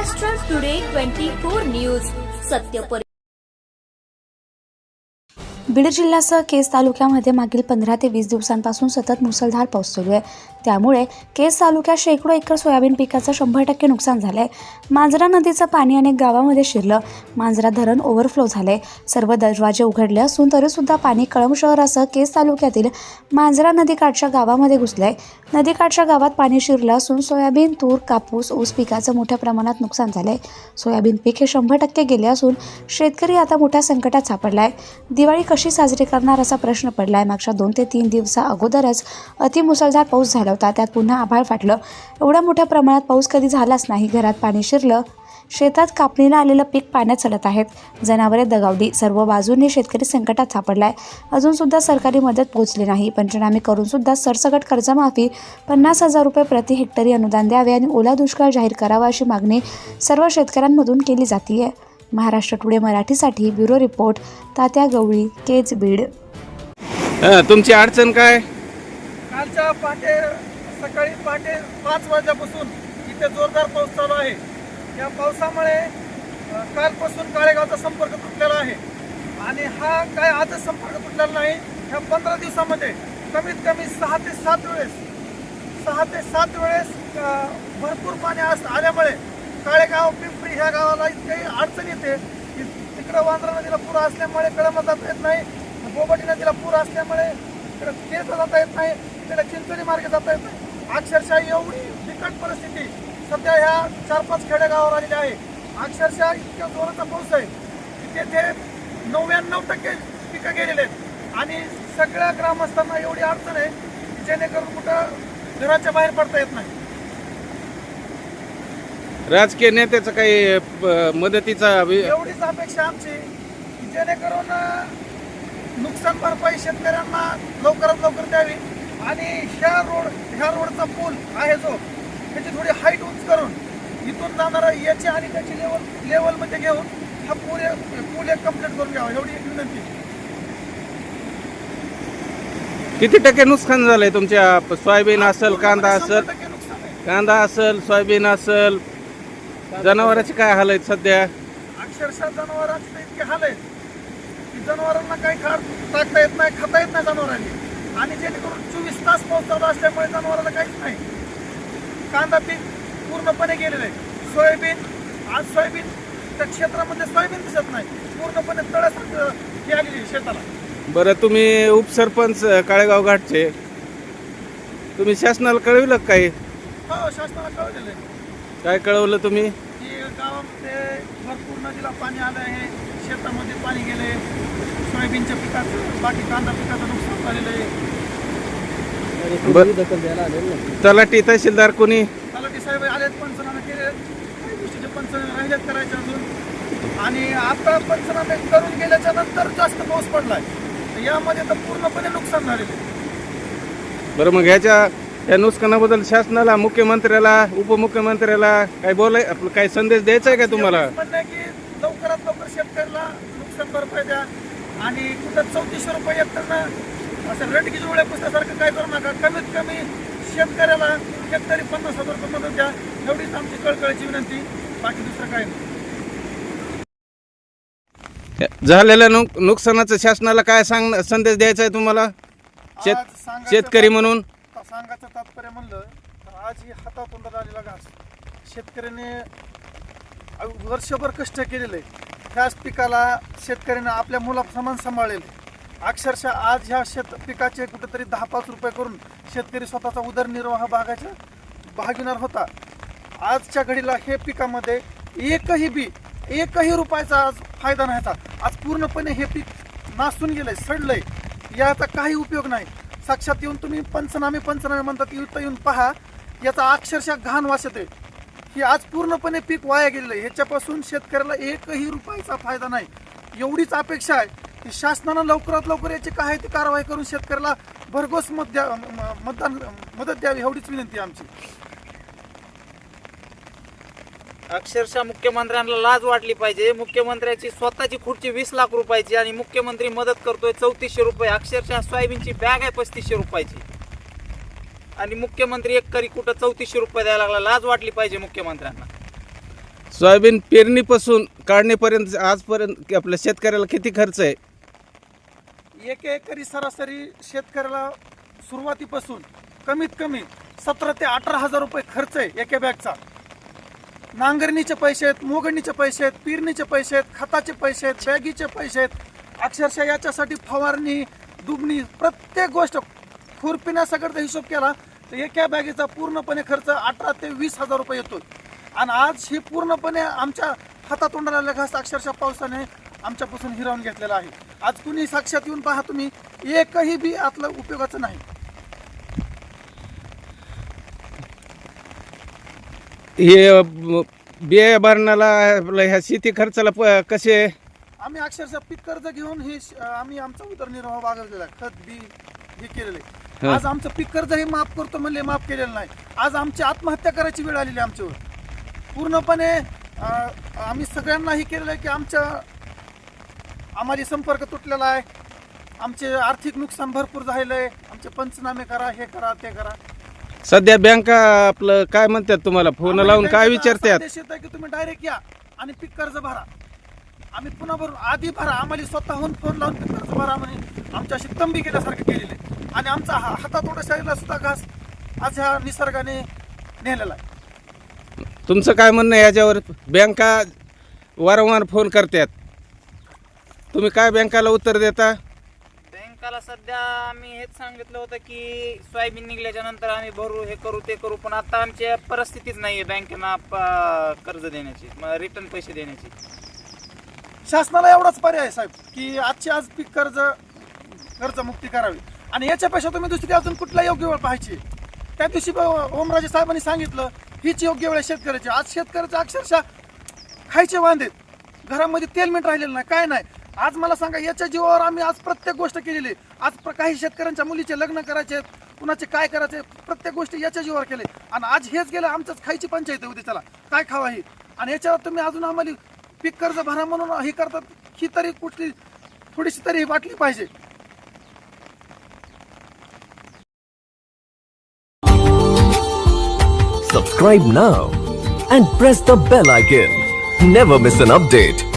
Maharashtra today twenty four news सत्य बीड जिल्ह्यासह केस तालुक्यामध्ये मागील पंधरा ते वीस दिवसांपासून सतत मुसळधार पाऊस सुरू आहे. त्यामुळे केस तालुक्यात शेकडो एकर सोयाबीन पिकाचं शंभर टक्के नुकसान झालं आहे मांजरा नदीचं पाणी अनेक गावामध्ये शिरलं. मांजरा धरण ओव्हरफ्लो झालंय. सर्व दरवाजे उघडले असून तरीसुद्धा पाणी कळंब शहरासह केस तालुक्यातील मांजरा नदीकाठच्या गावामध्ये घुसलंय. नदीकाठच्या गावात पाणी शिरलं असून सोयाबीन तूर कापूस ऊस पिकाचं मोठ्या प्रमाणात नुकसान झालंय. सोयाबीन पीक हे शंभर टक्के गेले असून शेतकरी आता मोठ्या संकटात सापडलाय. दिवाळी कशी साजरी करणार असा प्रश्न पडलाय. मागच्या दोन ते तीन दिवसा अगोदरच अतिमुसळधार पाऊस झाला होता. त्यात पुन्हा आभाळ फाटलं. एवढ्या मोठ्या प्रमाणात पाऊस कधी झालाच नाही. घरात पाणी शिरलं. शेतात कापणीला आलेलं पीक पाण्यात चढत आहेत. जनावरे दगावली. सर्व बाजूंनी शेतकरी संकटात सापडलाय. अजूनसुद्धा सरकारी मदत पोहोचली नाही. पंचनामे करूनसुद्धा सरसकट कर्जमाफी पन्नास हजार रुपये प्रति हेक्टरी अनुदान द्यावे आणि ओला दुष्काळ जाहीर करावा अशी मागणी सर्व शेतकऱ्यांमधून केली जाते महाराष्ट्र टुडे मराठीसाठी ब्युरो रिपोर्ट तात्या गवळी केज बीड हा, तुमची अडचण काय? कालच्या पहाटे सकाळी पहाटे पाच वाजल्यापासून इथे जोरदार पाऊस चालू आहे. या पावसामुळे कालपासून काळेगावचा संपर्क तुटलेला आहे. आणि हा काय आजच संपर्क तुटलेला नाही ह्या पंधरा दिवसामध्ये कमीत कमी सहा ते सात वेळेस सहा ते सात वेळेस भरपूर पाणी आल्यामुळे काळेगाव पिंपरी ह्या गावाला इतकी अडचण येते की तिकडं वांद्रा नदीला पूर असल्यामुळे कळमला जाता येत नाही बोबटी नदीला पूर असल्यामुळे इकडं केस जाता येत नाही इकडे चिंचोली मार्गे जाता येत नाही. अक्षरशः एवढी बिकट परिस्थिती सध्या ह्या चार पाच खेडेगावावर आलेली आहे. अक्षरशः इतक्या जोराचा पाऊस आहे की तेथे नव्याण्णव टक्के पिकं गेलेले आहेत. आणि सगळ्या ग्रामस्थांना एवढी अडचण आहे की जेणेकरून कुठं घराच्या बाहेर पडता येत नाही. राजकीय नेत्याचं काही प- मदतीचा वि- एवढीच अपेक्षा आमची की जेणेकरून अं, नुकसान भरपाई शेतकऱ्यांना लवकरात लवकर द्यावी. आणि ह्या रोड ह्या रोडचा पूल आहे जो त्याची थोडी हाईट उंच करून इथून जाणारा याची आणि त्याची लेवल लेवलमध्ये घेऊन हा पूल पूल एक कंप्लीट करून घ्यावा एवढी एक विनंती. किती टक्के नुकसान झालंय तुमच्या? प- सोयाबीन असेल कांदा शंभर असेल. टक्के नुकसान आहे. कांदा असेल सोयाबीन असेल जनावरांचे काय हाल आहेत सध्या? अक्षरशः जनावरांचे तर इतके हाल आहेत. की जनावरांना काही खाड टाकता येत नाही खाता येत नाही जनावरांनी. आणि जेणेकरून चोवीस तास पाऊस चालू असल्यामुळे जनावराला काहीच नाही. कांदा पीक पूर्णपणे गेलेलं आहे. सोयाबीन आज सोयाबीन त्या क्षेत्रामध्ये सोयाबीन दिसत नाही. पूर्णपणे तळ्यासारखं हे आलेली आहे शेताला. बरं तुम्ही उपसरपंच काळेगाव घाटचे. तुम्ही शासनाला कळविलं का काही? हो शासनाला कळलेलं आहे. काय कळवलं तुम्ही? की गावामध्ये भरपूर नदीला पाणी आलं आहे शेतामध्ये पाणी गेले सोयाबीनच्या पिकाचं बाकी कांदा पिकाचं नुकसान झालेलं आहे. बर तलाठी तहसीलदार कोणी? तलाठी साहेब आलेत पंचनामे केले काही गोष्टीचे पंचनामे राहिलेत करायचे अजून. आणि आता पंचनामे करून गेल्याच्यानंतर जास्त पाऊस पडलाय. तर यामध्ये तर पूर्णपणे नुकसान झालेलं आहे. बरं मग ह्याच्या या नुकसानाबद्दल शासनाला मुख्यमंत्र्याला उपमुख्यमंत्र्याला काय बोलाय आपलं काय संदेश द्यायचा आहे का तुम्हाला? एवढंच म्हणणं आहे की लवकरात लवकर शेतकऱ्याला नुकसान भरपाई द्या. आणि कुठं चौतीसशे रुपये असं रटकी जुळ्या काय करू नका. कमीत कमी शेतकऱ्याला हेक्टरी पन्नास हजार रुपये मदत द्या. एवढीच आमची कळकळीची विनंती. बाकी दुसरं काय नाही. झालेल्या नुक नुकसानाचं शासनाला काय सांग संदेश द्यायचा आहे तुम्हाला? शेत शेतकरी म्हणून? सांगायचं तात्पर्य म्हणलं तर आज ही हातातून आलेला घास. शेतकऱ्याने वर्षभर कष्ट केलेले आहे ह्याच पिकाला शेतकऱ्याने आपल्या मुला समान सांभाळलेले अक्षरशः आज ह्या शेत पिकाचे कुठेतरी दहा पाच रुपये करून शेतकरी स्वतःचा उदरनिर्वाह भागाच्या भागिनार होता. आजच्या घडीला हे पिकामध्ये एकही बी एकही रुपयाचा आज फायदा नव्हता आज पूर्णपणे हे पीक नासून गेलंय सडलंय. याचा काही उपयोग नाही. साक्षात येऊन तुम्ही पंचनामे पंचनामे म्हणतात इथं येऊन पहा. याचा अक्षरशः घाण वास येते ही आज पूर्णपणे पीक वाया गेलेलं आहे. ह्याच्यापासून शेतकऱ्याला एकही रुपयाचा फायदा नाही. एवढीच अपेक्षा आहे की शासनानं लवकरात लवकर याची काय ती कारवाई करून शेतकऱ्याला भरघोस मत द्या म- मतदान मदत द्यावी एवढीच विनंती आमची. अक्षरशः मुख्यमंत्र्यांना लाज वाटली पाहिजे. मुख्यमंत्र्याची स्वतःची खुर्ची वीस लाख रुपयाची आणि मुख्यमंत्री मदत करतोय चौतीसशे रुपये. अक्षरशः सोयाबीनची बॅग आहे पस्तीसशे रुपयाची. आणि मुख्यमंत्री एक करी कुठं चौतीसशे रुपये द्यायला लागला लाज वाटली पाहिजे मुख्यमंत्र्यांना. सोयाबीन पेरणीपासून काढणीपर्यंत आजपर्यंत आपल्या शेतकऱ्याला किती खर्च आहे? एक एकरी सरासरी शेतकऱ्याला सुरुवातीपासून कमीत कमी सतरा ते अठरा हजार रुपये खर्च आहे एका बॅगचा नांगरणीचे पैसे आहेत मोगणीचे पैसे आहेत पेरणीचे पैसे आहेत खताचे पैसे आहेत बॅगीचे पैसे आहेत. अक्षरशः याच्यासाठी फवारणी दुबणी प्रत्येक गोष्ट खुरपिण्यासकटचा हिशोब केला तर एका बॅगेचा पूर्णपणे खर्च अठरा ते वीस हजार रुपये येतो आणि आज ही पूर्णपणे आमच्या हातातोंडाला लघास अक्षरशः पावसाने आमच्यापासून हिरावून घेतलेला आहे. आज कुणी साक्षात येऊन पहा तुम्ही एकही बी आतलं उपयोगाचं नाही. हे बिया भरणाला आपलं ह्या शेती खर्चाला प- कसे? आम्ही अक्षरशः पीक कर्ज घेऊन हे श- आम्ही आमचा उदरनिर्वाह बागवलेला आहे. खत बी हे केलेलं आहे. हा. आज आमचं पीक कर्ज हे माफ करतो म्हणले माफ केलेलं नाही. आज आमची आत्महत्या करायची वेळ आलेली आहे आमच्यावर. पूर्णपणे अं, आम्ही सगळ्यांनाही केलेलं आहे की आमच्या आम्हाला संपर्क तुटलेला आहे. आमचे आर्थिक नुकसान भरपूर झालेलं आहे. आमचे पंचनामे करा हे करा ते करा. सध्या बँका आपलं काय म्हणतात तुम्हाला? फोन लावून काय विचारतात? येत आहे की तुम्ही डायरेक्ट या आणि पीक कर्ज भरा. आम्ही पुन्हा भरून आधी भरा. आम्हाला स्वतःहून फोन लावून पीक कर्ज भरा म्हणे. आमच्याशी तंबी केल्यासारखं केलेलं आहे. आणि आमचा हा- हातातोडा शरीराला सुद्धा घास आज ह्या निसर्गाने नेलेला आहे. तुमचं काय म्हणणं आहे याच्यावर? बँका वारंवार फोन करतात. तुम्ही काय बँकाला उत्तर देता? बँकाला सध्या आम्ही हेच सांगितलं होतं की सोयाबीन निघल्याच्या नंतर आम्ही भरू हे करू ते करू पण आता आमची परिस्थितीच नाहीये बँकेना प- कर्ज देण्याची रिटर्न पैसे देण्याची. शासनाला एवढाच पर्याय आहे साहेब की आजची आज पीक कर्ज कर्जमुक्ती करावी. आणि याच्यापेक्षा तुम्ही दुसरी अजून कुठला योग्य वेळ पाहायची? त्या दिवशी ब- ओमराजे साहेबांनी सांगितलं हीच योग्य वेळ आहे शेतकऱ्याची. आज शेतकऱ्याचं अक्षरशः खायचे वांदेत घरामध्ये तेल मीठ राहिलेलं नाही काय नाही. आज मला सांगा याच्या जीवावर आम्ही आज प्रत्येक गोष्ट केलेली आहे. आज काही शेतकऱ्यांच्या मुलीचे लग्न करायचे आहेत, कुणाचे काय करायचे प्रत्येक गोष्टी याच्या जीवावर केले आणि आज हेच गेलं आमच्याच खायची पंचायत होती त्याला काय खावा ही आणि याच्यावर तुम्ही अजून आम्हाला पीक कर्ज भरा म्हणून हे करतात ही तरी कुठली थोडीशी तरी वाटली पाहिजे Subscribe now and press the bell icon. Never miss an update.